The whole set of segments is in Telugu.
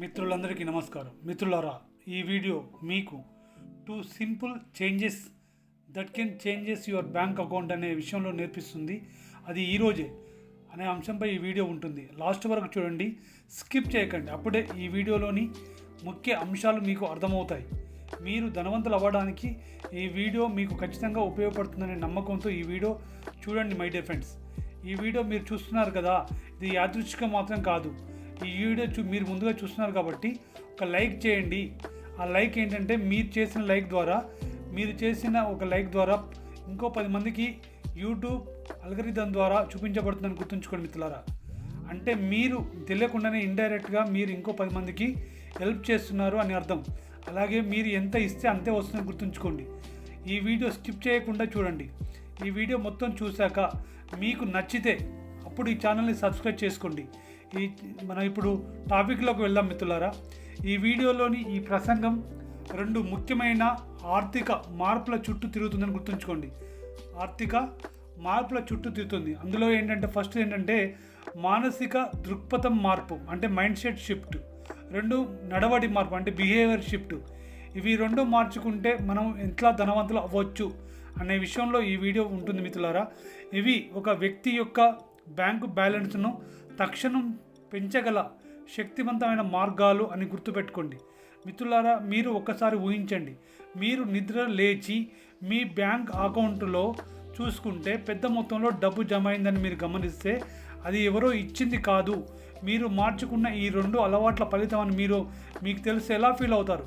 మిత్రులందరికీ నమస్కారం. మిత్రులారా ఈ వీడియో మీకు two simple changes that can changes your bank account అనే విషయంలో నేర్పిస్తుంది. అది ఈరోజే అనే అంశంపై ఈ వీడియో ఉంటుంది. లాస్ట్ వరకు చూడండి స్కిప్ చేయకండి. అప్పుడే ఈ వీడియోలోని ముఖ్య అంశాలు మీకు అర్థమవుతాయి. మీరు ధనవంతులు అవ్వడానికి ఈ వీడియో మీకు ఖచ్చితంగా ఉపయోగపడుతుందనే నమ్మకంతో ఈ వీడియో చూడండి మై డియర్ ఫ్రెండ్స్. ఈ వీడియో మీరు చూస్తున్నారు కదా ఇది యాదృచ్ఛికం మాత్రం కాదు. ఈ వీడియో చూ మీరు ముందుగా చూస్తున్నారు కాబట్టి ఒక లైక్ చేయండి. ఆ లైక్ ఏంటంటే మీరు చేసిన లైక్ ద్వారా మీరు చేసిన ఒక లైక్ ద్వారా ఇంకో పది మందికి యూట్యూబ్ అల్గరిథం ద్వారా చూపించబడుతుందని గుర్తుంచుకోండి మిత్రులారా. అంటే మీరు తెలియకుండానే ఇండైరెక్ట్గా మీరు ఇంకో పది మందికి హెల్ప్ చేస్తున్నారు అని అర్థం. అలాగే మీరు ఎంత ఇస్తే అంతే వస్తుందని గుర్తుంచుకోండి. ఈ వీడియో స్కిప్ చేయకుండా చూడండి. ఈ వీడియో మొత్తం చూశాక మీకు నచ్చితే అప్పుడు ఈ ఛానల్ని సబ్స్క్రైబ్ చేసుకోండి. ఈ మనం ఇప్పుడు టాపిక్లోకి వెళ్దాం మిత్రులారా. ఈ వీడియోలోని ఈ ప్రసంగం రెండు ముఖ్యమైన ఆర్థిక మార్పుల చుట్టూ తిరుగుతుందని గుర్తుంచుకోండి. ఆర్థిక మార్పుల చుట్టూ తిరుగుతుంది. అందులో ఏంటంటే ఫస్ట్ ఏంటంటే మానసిక దృక్పథం మార్పు అంటే మైండ్ సెట్ షిఫ్ట్. రెండు నడవడి మార్పు అంటే బిహేవియర్ షిఫ్ట్. ఇవి రెండు మార్చుకుంటే మనం ఎంత ధనవంతులు అవ్వచ్చు అనే విషయంలో ఈ వీడియో ఉంటుంది మిత్రులారా. ఇవి ఒక వ్యక్తి యొక్క బ్యాంకు బ్యాలెన్స్ను తక్షణం పెంచగల శక్తివంతమైన మార్గాలు అని గుర్తుపెట్టుకోండి. మిత్రులారా మీరు ఒక్కసారి ఊహించండి. మీరు నిద్ర లేచి మీ బ్యాంక్ అకౌంట్లో చూసుకుంటే పెద్ద మొత్తంలో డబ్బు జమ అయిందని మీరు గమనిస్తే అది ఎవరో ఇచ్చింది కాదు. మీరు మార్చుకున్న ఈ రెండు అలవాట్ల ఫలితం అని మీరు మీకు తెలిసి ఎలా ఫీల్ అవుతారు?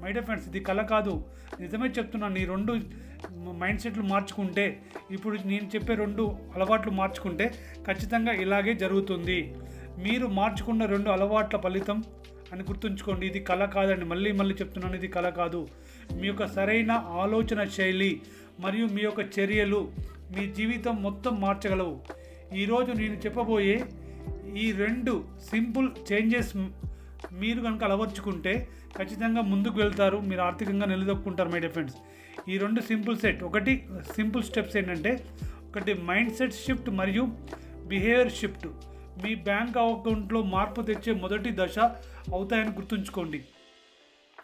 మై డియర్ ఫ్రెండ్స్ ఇది కళ కాదు. నిజమే చెప్తున్నాను ఈ రెండు మైండ్ సెట్లు మార్చుకుంటే ఇప్పుడు నేను చెప్పే రెండు అలవాట్లు మార్చుకుంటే ఖచ్చితంగా ఇలాగే జరుగుతుంది. మీరు మార్చుకున్న రెండు అలవాట్ల ఫలితం అని గుర్తుంచుకోండి. ఇది కళ కాదండి. మళ్ళీ మళ్ళీ చెప్తున్నాను ఇది కళ కాదు. మీ యొక్క సరైన ఆలోచన శైలి మరియు మీ యొక్క చర్యలు మీ జీవితం మొత్తం మార్చగలవు. ఈరోజు నేను చెప్పబోయే ఈ రెండు సింపుల్ చేంజెస్ మీరు కనుక అలవర్చుకుంటే ఖచ్చితంగా ముందుకు వెళ్తారు. మీరు ఆర్థికంగా నిలదొక్కుంటారు మై డిఫెండ్స్ ఈ రెండు సింపుల్ సెట్. ఒకటి సింపుల్ స్టెప్స్ ఏంటంటే ఒకటి మైండ్ సెట్ షిఫ్ట్ మరియు బిహేవియర్ షిఫ్ట్. మీ బ్యాంక్ అకౌంట్లో మార్పు తెచ్చే మొదటి దశ అవుతాయని గుర్తుంచుకోండి.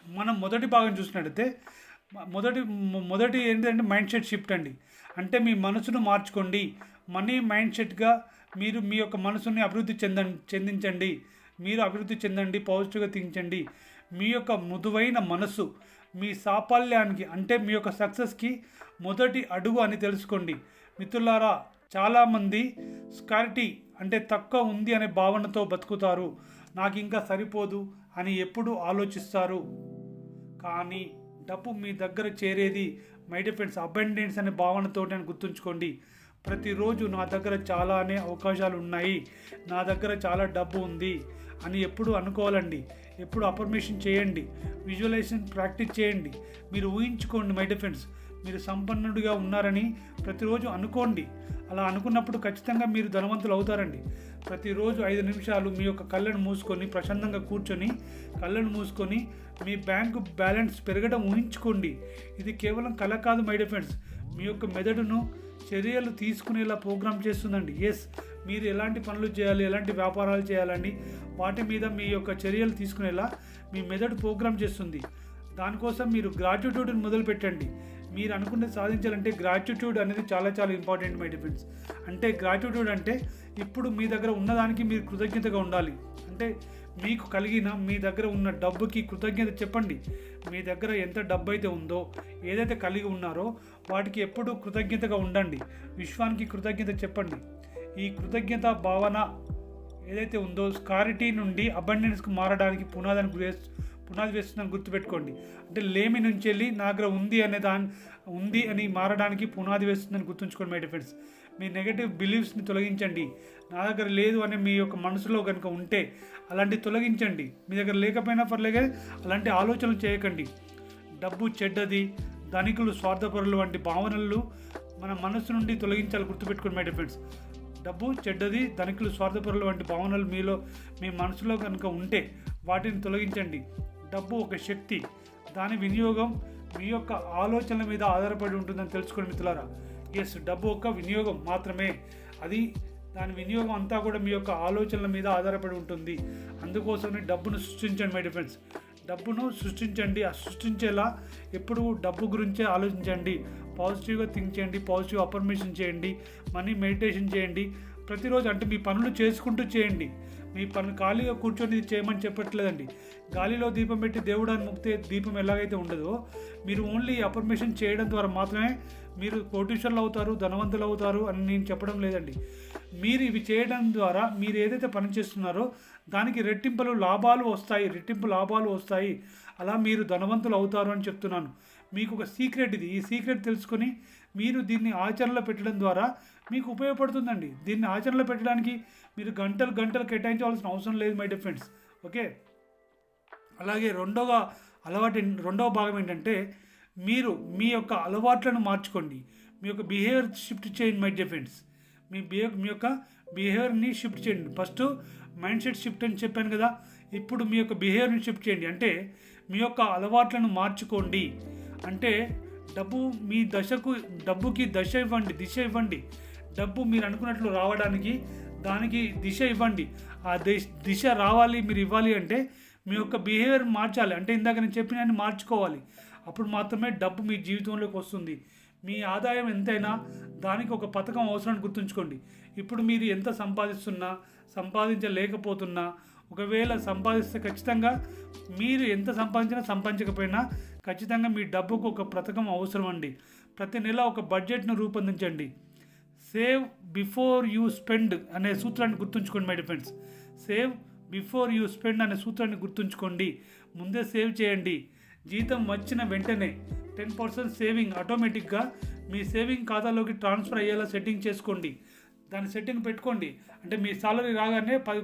మనం మొదటి భాగం చూసినట్టయితే మొదటి మొదటి ఏంటంటే మైండ్ సెట్ షిఫ్ట్ అండి. అంటే మీ మనసును మార్చుకోండి. మనీ మైండ్ సెట్గా మీరు మీ యొక్క మనసుని అభివృద్ధి చెంద చెందించండి. మీరు అభివృద్ధి చెందండి పాజిటివ్గా తించండి మీ యొక్క మృదువైన మనసు మీ సాఫల్యానికి అంటే మీ యొక్క సక్సెస్కి మొదటి అడుగు అని తెలుసుకోండి. మిత్రులారా చాలామంది స్కారిటీ అంటే తక్కువ ఉంది అనే భావనతో బతుకుతారు. నాకు ఇంకా సరిపోదు అని ఎప్పుడు ఆలోచిస్తారు. కానీ డబ్బు మీ దగ్గర చేరేది మై డిఫెండ్స్ అబెండెన్స్ అనే భావనతో అని గుర్తుంచుకోండి. ప్రతిరోజు నా దగ్గర చాలానే అవకాశాలు ఉన్నాయి నా దగ్గర చాలా డబ్బు ఉంది అని ఎప్పుడు అనుకోవాలండి. ఎప్పుడు అఫర్మేషన్ చేయండి. విజువలైజేషన్ ప్రాక్టీస్ చేయండి. మీరు ఊహించుకోండి మై డిఫెన్స్ మీరు సంపన్నుడిగా ఉన్నారని ప్రతిరోజు అనుకోండి. అలా అనుకున్నప్పుడు ఖచ్చితంగా మీరు ధనవంతులు అవుతారండి. ప్రతిరోజు ఐదు నిమిషాలు మీ యొక్క కళ్ళను మూసుకొని ప్రశాంతంగా కూర్చొని కళ్ళను మూసుకొని మీ బ్యాంకు బ్యాలెన్స్ పెరగడం ఊహించుకోండి. ఇది కేవలం కళ కాదు మై డిఫెన్స్ మీ యొక్క మెదడును చర్యలు తీసుకునేలా ప్రోగ్రామ్ చేస్తుందండి. ఎస్ మీరు ఎలాంటి పనులు చేయాలి ఎలాంటి వ్యాపారాలు చేయాలని వాటి మీద మీ యొక్క చర్యలు తీసుకునేలా మీ మెదడు ప్రోగ్రామ్ చేస్తుంది. దానికోసం మీరు గ్రాట్యుట్యూడ్ని మొదలుపెట్టండి మీరు అనుకునే సాధించాలంటే గ్రాట్యుట్యూడ్ అనేది చాలా చాలా ఇంపార్టెంట్ మై డిఫెన్స్ అంటే గ్రాట్యుట్యూడ్ అంటే ఇప్పుడు మీ దగ్గర ఉన్నదానికి మీరు కృతజ్ఞతగా ఉండాలి. అంటే మీకు కలిగిన మీ దగ్గర ఉన్న డబ్బుకి కృతజ్ఞత చెప్పండి. మీ దగ్గర ఎంత డబ్బు అయితే ఉందో ఏదైతే కలిగి ఉన్నారో వాటికి ఎప్పుడూ కృతజ్ఞతగా ఉండండి. విశ్వానికి కృతజ్ఞత చెప్పండి. ఈ కృతజ్ఞత భావన ఏదైతే ఉందో స్కారిటీ నుండి అబండెన్స్కి మారడానికి పునాదని గురి పునాది వేస్తుందని గుర్తుపెట్టుకోండి. అంటే లేమి నుంచి వెళ్ళి నా దగ్గర ఉంది అనే దాని ఉంది అని మారడానికి పునాది వేస్తుందని గుర్తుంచుకోండి మై డిఫెండ్స్ మీ నెగటివ్ బిలీఫ్స్ని తొలగించండి. నా దగ్గర లేదు అనే మీ యొక్క మనసులో కనుక ఉంటే అలాంటి తొలగించండి. మీ దగ్గర లేకపోయినా పర్లేదే అలాంటి ఆలోచనలు చేయకండి. డబ్బు చెడ్డది ధనికులు స్వార్థపరులు వంటి భావనలు మన మనసు నుండి తొలగించాలి గుర్తుపెట్టుకోండి మై డిఫెండ్స్ డబ్బు చెడ్డది ధనికులు స్వార్థపరులు వంటి భావనలు మీలో మీ మనసులో కనుక ఉంటే వాటిని తొలగించండి. డబ్బు ఒక శక్తి దాని వినియోగం మీ యొక్క ఆలోచనల మీద ఆధారపడి ఉంటుందని తెలుసుకోండి మిత్రులారా. ఎస్ డబ్బు ఒక వినియోగం మాత్రమే. అది దాని వినియోగం అంతా కూడా మీ యొక్క ఆలోచనల మీద ఆధారపడి ఉంటుంది. అందుకోసమే డబ్బును సృష్టించండి మై డిఫెన్స్ డబ్బును సృష్టించండి. ఆ సృష్టించేలా ఎప్పుడు డబ్బు గురించే ఆలోచించండి. పాజిటివ్గా థింక్ చేయండి పాజిటివ్ అఫర్మేషన్ చేయండి మనీ మెడిటేషన్ చేయండి. ప్రతిరోజు అంటే మీ పనులు చేసుకుంటూ చేయండి. మీ పని ఖాళీగా కూర్చొని ఇది చేయమని చెప్పట్లేదండి. గాలిలో దీపం పెట్టి దేవుడాన్ని ముక్తే దీపం ఎలాగైతే ఉండదో మీరు ఓన్లీ అఫర్మేషన్ చేయడం ద్వారా మాత్రమే మీరు కోటీశ్వర్లు అవుతారు ధనవంతులు అవుతారు అని నేను చెప్పడం లేదండి. మీరు ఇవి చేయడం ద్వారా మీరు ఏదైతే పని చేస్తున్నారో దానికి రెట్టింపులు లాభాలు వస్తాయి రెట్టింపు లాభాలు వస్తాయి. అలా మీరు ధనవంతులు అవుతారు అని చెప్తున్నాను. మీకు ఒక సీక్రెట్ ఇది. ఈ సీక్రెట్ తెలుసుకొని మీరు దీన్ని ఆచరణలో పెట్టడం ద్వారా మీకు ఉపయోగపడుతుందండి. దీన్ని ఆచరణలో పెట్టడానికి మీరు గంటలు గంటలు కేటాయించవలసిన అవసరం లేదు మై డిఫెండ్స్ ఓకే? అలాగే రెండవ అలవాటు రెండవ భాగం ఏంటంటే మీరు మీ యొక్క అలవాట్లను మార్చుకోండి. మీ యొక్క బిహేవియర్ షిఫ్ట్ చేయండి మై డిఫెండ్స్ మీ బిహేవ్ మీ యొక్క బిహేవియర్ని షిఫ్ట్ చేయండి. ఫస్ట్ మైండ్ సెట్ షిఫ్ట్ అని చెప్పాను కదా. ఇప్పుడు మీ యొక్క బిహేవియర్ని షిఫ్ట్ చేయండి. అంటే మీ యొక్క అలవాట్లను మార్చుకోండి. అంటే డబ్బు మీ దశకు డబ్బుకి దశ ఇవ్వండి దిశ ఇవ్వండి. డబ్బు మీరు అనుకున్నట్లు రావడానికి దానికి దిశ ఇవ్వండి. ఆ దిశ దిశ రావాలి మీరు ఇవ్వాలి అంటే మీ యొక్క బిహేవియర్ మార్చాలి. అంటే ఇందాక నేను చెప్పిన మార్చుకోవాలి. అప్పుడు మాత్రమే డబ్బు మీ జీవితంలోకి వస్తుంది. మీ ఆదాయం ఎంతైనా దానికి ఒక పథకం అవసరాన్ని గుర్తుంచుకోండి. ఇప్పుడు మీరు ఎంత సంపాదిస్తున్నా సంపాదించలేకపోతున్నా ఒకవేళ సంపాదిస్తే ఖచ్చితంగా మీరు ఎంత సంపాదించినా సంపాదించకపోయినా ఖచ్చితంగా మీ డబ్బుకు ఒక పథకం అవసరం అండి ప్రతి నెల ఒక బడ్జెట్ను రూపొందించండి. సేవ్ బిఫోర్ యూ స్పెండ్ అనే సూత్రాన్ని గుర్తుంచుకోండి my friends save before you spend అనే సూత్రాన్ని గుర్తుంచుకోండి. ముందే సేవ్ చేయండి. జీతం వచ్చిన వెంటనే టెన్ పర్సెంట్ సేవింగ్ ఆటోమేటిక్గా మీ సేవింగ్ ఖాతాలోకి ట్రాన్స్ఫర్ అయ్యేలా సెట్టింగ్ చేసుకోండి. దాని సెట్టింగ్ పెట్టుకోండి. అంటే మీ సాలరీ రాగానే పది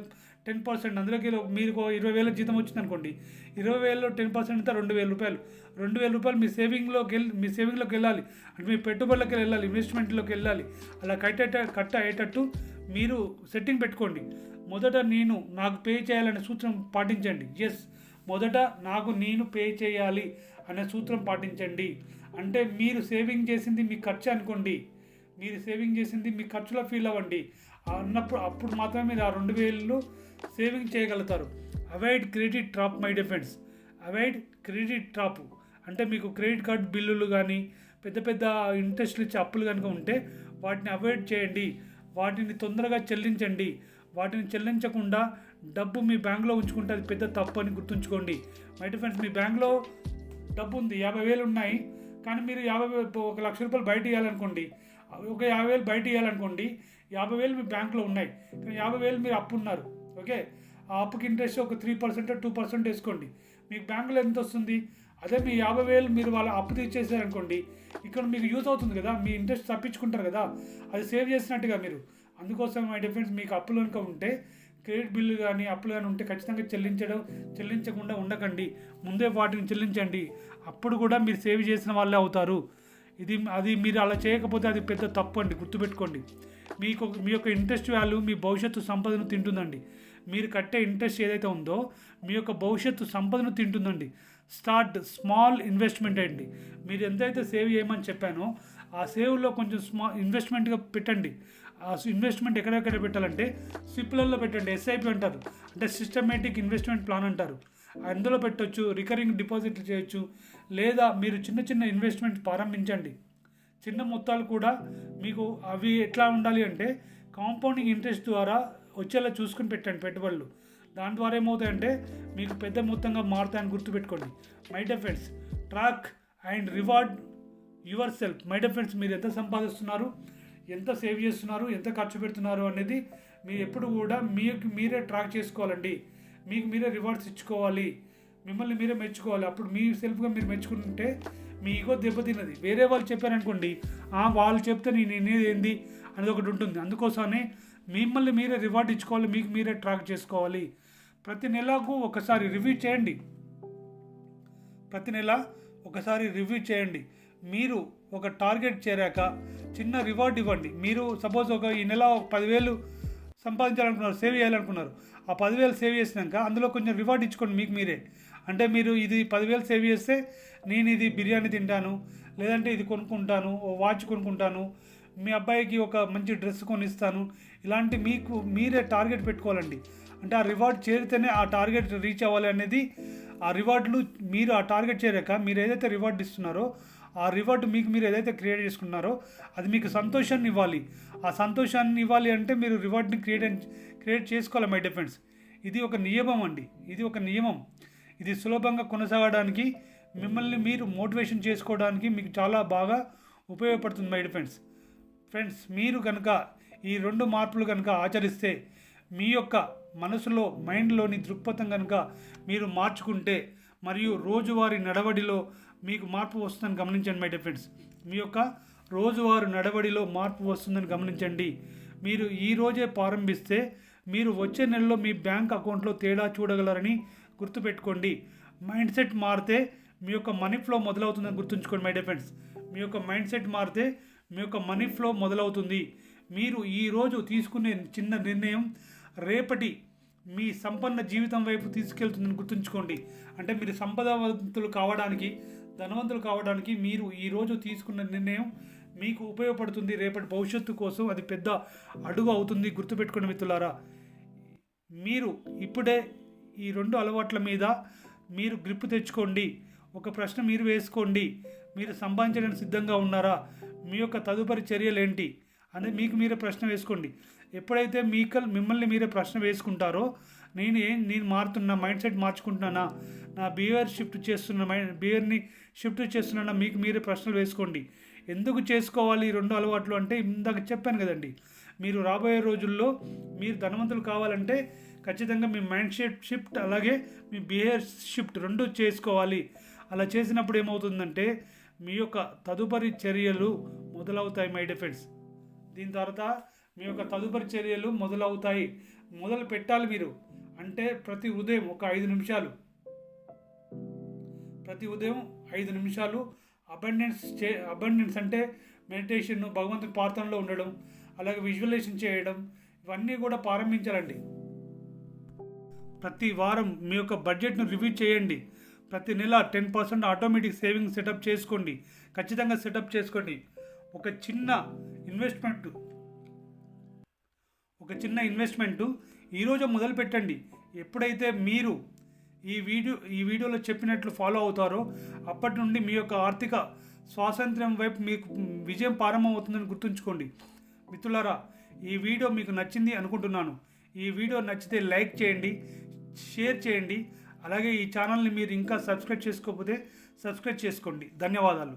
టెన్ పర్సెంట్ అందులోకి మీరు ఒక ఇరవై వేల జీతం వచ్చింది అనుకోండి. ఇరవై వేలలో టెన్ పర్సెంట్ అయితే రెండు వేల రూపాయలు. రెండు వేల రూపాయలు మీ సేవింగ్లోకి వెళ్ళి మీ సేవింగ్లోకి వెళ్ళాలి. అంటే మీ పెట్టుబడులకి వెళ్ళాలి ఇన్వెస్ట్మెంట్లోకి వెళ్ళాలి. అలా కట్టేట కట్ అయ్యేటట్టు మీరు సెట్టింగ్ పెట్టుకోండి. మొదట నేను నాకు పే చేయాలనే సూత్రం పాటించండి. ఎస్ మొదట నాకు నేను పే చేయాలి అనే సూత్రం పాటించండి. అంటే మీరు సేవింగ్ చేసింది మీ ఖర్చు అనుకోండి. మీరు సేవింగ్ చేసింది మీ ఖర్చులో ఫీల్ అవ్వండి. అన్నప్పుడు అప్పుడు మాత్రమే మీరు ఆ రెండు వేలు సేవింగ్ చేయగలుగుతారు. అవాయిడ్ క్రెడిట్ ట్రాప్ మై డిఫెన్స్ అవాయిడ్ క్రెడిట్ ట్రాప్ అంటే మీకు క్రెడిట్ కార్డ్ బిల్లులు కానీ పెద్ద పెద్ద ఇంట్రెస్ట్లు ఇచ్చే అప్పులు కనుక ఉంటే వాటిని అవాయిడ్ చేయండి. వాటిని తొందరగా చెల్లించండి. వాటిని చెల్లించకుండా డబ్బు మీ బ్యాంక్లో ఉంచుకుంటే అది పెద్ద తప్పు అని గుర్తుంచుకోండి. మై డిఫెన్స్ మీ బ్యాంక్లో డబ్బు ఉంది యాభై వేలు ఉన్నాయి కానీ మీరు యాభై ఒక లక్ష రూపాయలు బయట ఇవ్వాలనుకోండి ఒక యాభై వేలు బయట ఇవ్వాలనుకోండి యాభై వేలు మీ బ్యాంక్లో ఉన్నాయి కానీ యాభై వేలు మీరు అప్పు ఉన్నారు ఓకే? ఆ అప్పుకి ఇంట్రెస్ట్ ఒక త్రీ పర్సెంట్ టూ పర్సెంట్ వేసుకోండి. మీకు బ్యాంకులో ఎంత వస్తుంది? అదే మీ యాభై వేలు మీరు వాళ్ళ అప్పు తీర్చేసారనుకోండి ఇక్కడ మీకు యూజ్ అవుతుంది కదా మీ ఇంట్రెస్ట్ తప్పించుకుంటారు కదా అది సేవ్ చేసినట్టుగా మీరు. అందుకోసం మై డిఫరెన్స్ మీకు అప్పులు కనుక ఉంటే క్రెడిట్ బిల్లు కానీ అప్పులు కానీ ఉంటే ఖచ్చితంగా చెల్లించడం చెల్లించకుండా ఉండకండి. ముందే వాటిని చెల్లించండి. అప్పుడు కూడా మీరు సేవ్ చేసిన వాళ్ళే అవుతారు. ఇది అది మీరు అలా చేయకపోతే అది పెద్ద తప్పు అండి గుర్తుపెట్టుకోండి. మీకు మీ యొక్క ఇంట్రెస్ట్ వాల్యూ మీ భవిష్యత్తు సంపదను తింటుందండి. మీరు కట్టే ఇంట్రెస్ట్ ఏదైతే ఉందో మీ యొక్క భవిష్యత్తు సంపదను తింటుందండి. స్టార్ట్ స్మాల్ ఇన్వెస్ట్మెంట్ అండి. మీరు ఎంతైతే సేవ్ చేయమని చెప్పానో ఆ సేవ్లో కొంచెం స్మా ఇన్వెస్ట్మెంట్గా పెట్టండి. ఆ ఇన్వెస్ట్మెంట్ ఎక్కడెక్కడ పెట్టాలంటే సిప్లల్లో పెట్టండి ఎస్ఐపి అంటారు. అంటే సిస్టమేటిక్ ఇన్వెస్ట్మెంట్ ప్లాన్ అంటారు. అందులో పెట్టొచ్చు రికరింగ్ డిపాజిట్లు చేయొచ్చు లేదా మీరు చిన్న చిన్న ఇన్వెస్ట్మెంట్ ప్రారంభించండి. చిన్న మొత్తాలు కూడా మీకు అవి ఎట్లా ఉండాలి అంటే కాంపౌండింగ్ ఇంట్రెస్ట్ ద్వారా వచ్చేలా చూసుకుని పెట్టండి పెట్టుబడులు. దాని ద్వారా ఏమవుతాయంటే మీకు పెద్ద మొత్తంగా మారుతాయని గుర్తుపెట్టుకోండి. My friends track and reward yourself my friends మీరు ఎంత సంపాదిస్తున్నారు ఎంత సేవ్ చేస్తున్నారు ఎంత ఖర్చు పెడుతున్నారు అనేది మీరు ఎప్పుడు కూడా మీకు మీరే ట్రాక్ చేసుకోవాలండి. మీకు మీరే రివార్డ్స్ ఇచ్చుకోవాలి. మిమ్మల్ని మీరే మెచ్చుకోవాలి. అప్పుడు మీ సెల్ఫ్గా మీరు మెచ్చుకుంటే మీ ఈగో దెబ్బతిన్నది. వేరే వాళ్ళు చెప్పారనుకోండి "ఆ, వాళ్ళు చెప్తే నేను వినేది ఏంది? అనేది ఒకటి ఉంటుంది. అందుకోసమే మిమ్మల్ని మీరే రివార్డ్ ఇచ్చుకోవాలి. మీకు మీరే ట్రాక్ చేసుకోవాలి. ప్రతి నెలకు ఒకసారి రివ్యూ చేయండి. ప్రతి నెల ఒకసారి రివ్యూ చేయండి. మీరు ఒక టార్గెట్ చేరాక చిన్న రివార్డ్ ఇవ్వండి. మీరు సపోజ్ ఒక ఈ నెల ఒక పదివేలు సంపాదించాలనుకున్నారు సేవ్ చేయాలనుకున్నారు. ఆ పదివేలు సేవ్ చేసినాక అందులో కొంచెం రివార్డ్ ఇచ్చుకోండి మీకు మీరే. అంటే మీరు ఇది పదివేలు సేవ్ చేస్తే నేను ఇది బిర్యానీ తింటాను లేదంటే ఇది కొనుక్కుంటాను ఓ వాచ్ కొనుక్కుంటాను మీ అబ్బాయికి ఒక మంచి డ్రెస్ కొనిస్తాను. ఇలాంటి మీకు మీరే టార్గెట్ పెట్టుకోవాలండి. అంటే ఆ రివార్డ్ చేరితేనే ఆ టార్గెట్ రీచ్ అవ్వాలి అనేది ఆ రివార్డులు మీరు ఆ టార్గెట్ చేరాక మీరు ఏదైతే రివార్డ్ ఇస్తున్నారో ఆ రివార్డ్ మీకు మీరు ఏదైతే క్రియేట్ చేసుకున్నారో అది మీకు సంతోషాన్ని ఇవ్వాలి. ఆ సంతోషాన్ని ఇవ్వాలి అంటే మీరు రివార్డ్ని క్రియేట్ క్రియేట్ చేసుకోవాలి మై డిఫెండ్స్ ఇది ఒక నియమం అండి. ఇది ఒక నియమం. ఇది సులభంగా కొనసాగడానికి మిమ్మల్ని మీరు మోటివేషన్ చేసుకోవడానికి మీకు చాలా బాగా ఉపయోగపడుతుంది మై డిఫెండ్స్ ఫ్రెండ్స్ మీరు కనుక ఈ రెండు మార్పులు కనుక ఆచరిస్తే మీ యొక్క మనసులో మైండ్లోని దృక్పథం కనుక మీరు మార్చుకుంటే మరియు రోజువారీ నడవడిలో మీకు మార్పు వస్తుందని గమనించండి మై డిఫెండ్స్ మీ యొక్క రోజువారి నడవడిలో మార్పు వస్తుందని గమనించండి. మీరు ఈ రోజే ప్రారంభిస్తే మీరు వచ్చే నెలలో మీ బ్యాంక్ అకౌంట్లో తేడా చూడగలరని గుర్తుపెట్టుకోండి. మైండ్ సెట్ మారితే మీ యొక్క మనీ ఫ్లో మొదలవుతుందని గుర్తుంచుకోండి మై డిఫెండ్స్ మీ యొక్క మైండ్ సెట్ మారితే మీ యొక్క మనీ ఫ్లో మొదలవుతుంది. మీరు ఈరోజు తీసుకునే చిన్న నిర్ణయం రేపటి మీ సంపన్న జీవితం వైపు తీసుకెళ్తుందని గుర్తుంచుకోండి. అంటే మీరు సంపదవంతులు కావడానికి ధనవంతులు కావడానికి మీరు ఈరోజు తీసుకున్న నిర్ణయం మీకు ఉపయోగపడుతుంది. రేపటి భవిష్యత్తు కోసం అది పెద్ద అడుగు అవుతుంది. గుర్తుపెట్టుకున్న మిత్రులారా. మీరు ఇప్పుడే ఈ రెండు అలవాట్ల మీద మీరు గ్రిప్ తెచ్చుకోండి. ఒక ప్రశ్న మీరు వేసుకోండి. మీరు సంపాదించడానికి సిద్ధంగా ఉన్నారా? మీ యొక్క తదుపరి చర్యలు ఏంటి? అనేది మీకు మీరే ప్రశ్న వేసుకోండి. ఎప్పుడైతే మీకు మిమ్మల్ని మీరే ప్రశ్న వేసుకుంటారో నేను ఏం నేను మారుతున్నా మైండ్ సెట్ మార్చుకుంటున్నానా? నా బిహేవియర్ షిఫ్ట్ చేస్తున్న మైండ్ బిహేవియర్ని షిఫ్ట్ చేస్తున్నానా? మీకు మీరే ప్రశ్నలు వేసుకోండి. ఎందుకు చేసుకోవాలి ఈ రెండు అలవాట్లు అంటే ఇందాక చెప్పాను కదండి మీరు రాబోయే రోజుల్లో మీరు ధనవంతులు కావాలంటే ఖచ్చితంగా మీ మైండ్ షిఫ్ట్ షిఫ్ట్ అలాగే మీ బిహేవియర్ షిఫ్ట్ రెండు చేసుకోవాలి. అలా చేసినప్పుడు ఏమవుతుందంటే మీ యొక్క తదుపరి చర్యలు మొదలవుతాయి మై డిఫెండ్స్ దీని తర్వాత మీ యొక్క తదుపరి చర్యలు మొదలవుతాయి. మొదలు పెట్టాలి మీరు. అంటే ప్రతి ఉదయం ఒక ఐదు నిమిషాలు. ప్రతి ఉదయం ఐదు నిమిషాలు అబండెన్స్ చే అబండెన్స్ అంటే మెడిటేషన్ భగవంతుని ప్రార్థనలో ఉండడం అలాగే విజువలైజేషన్ చేయడం ఇవన్నీ కూడా ప్రారంభించాలండి. ప్రతి వారం మీ యొక్క బడ్జెట్ను రివ్యూ చేయండి. ప్రతి నెల ten percent automatic saving setup చేసుకోండి. ఖచ్చితంగా సెటప్ చేసుకోండి. ఒక చిన్న ఇన్వెస్ట్మెంట్ ఒక చిన్న ఇన్వెస్ట్మెంట్ ఈరోజు మొదలు పెట్టండి. ఎప్పుడైతే మీరు ఈ వీడియో ఈ వీడియోలో చెప్పినట్లు ఫాలో అవుతారో అప్పటి నుండి మీ యొక్క ఆర్థిక స్వాతంత్ర్యం వైపు మీకు విజయం ప్రారంభమవుతుందని గుర్తుంచుకోండి. మిత్రులారా ఈ వీడియో మీకు నచ్చింది అనుకుంటున్నాను. ఈ వీడియో నచ్చితే లైక్ చేయండి షేర్ చేయండి. అలాగే ఈ ఛానల్ని మీరు ఇంకా సబ్స్క్రైబ్ చేసుకోకపోతే సబ్స్క్రైబ్ చేసుకోండి. ధన్యవాదాలు.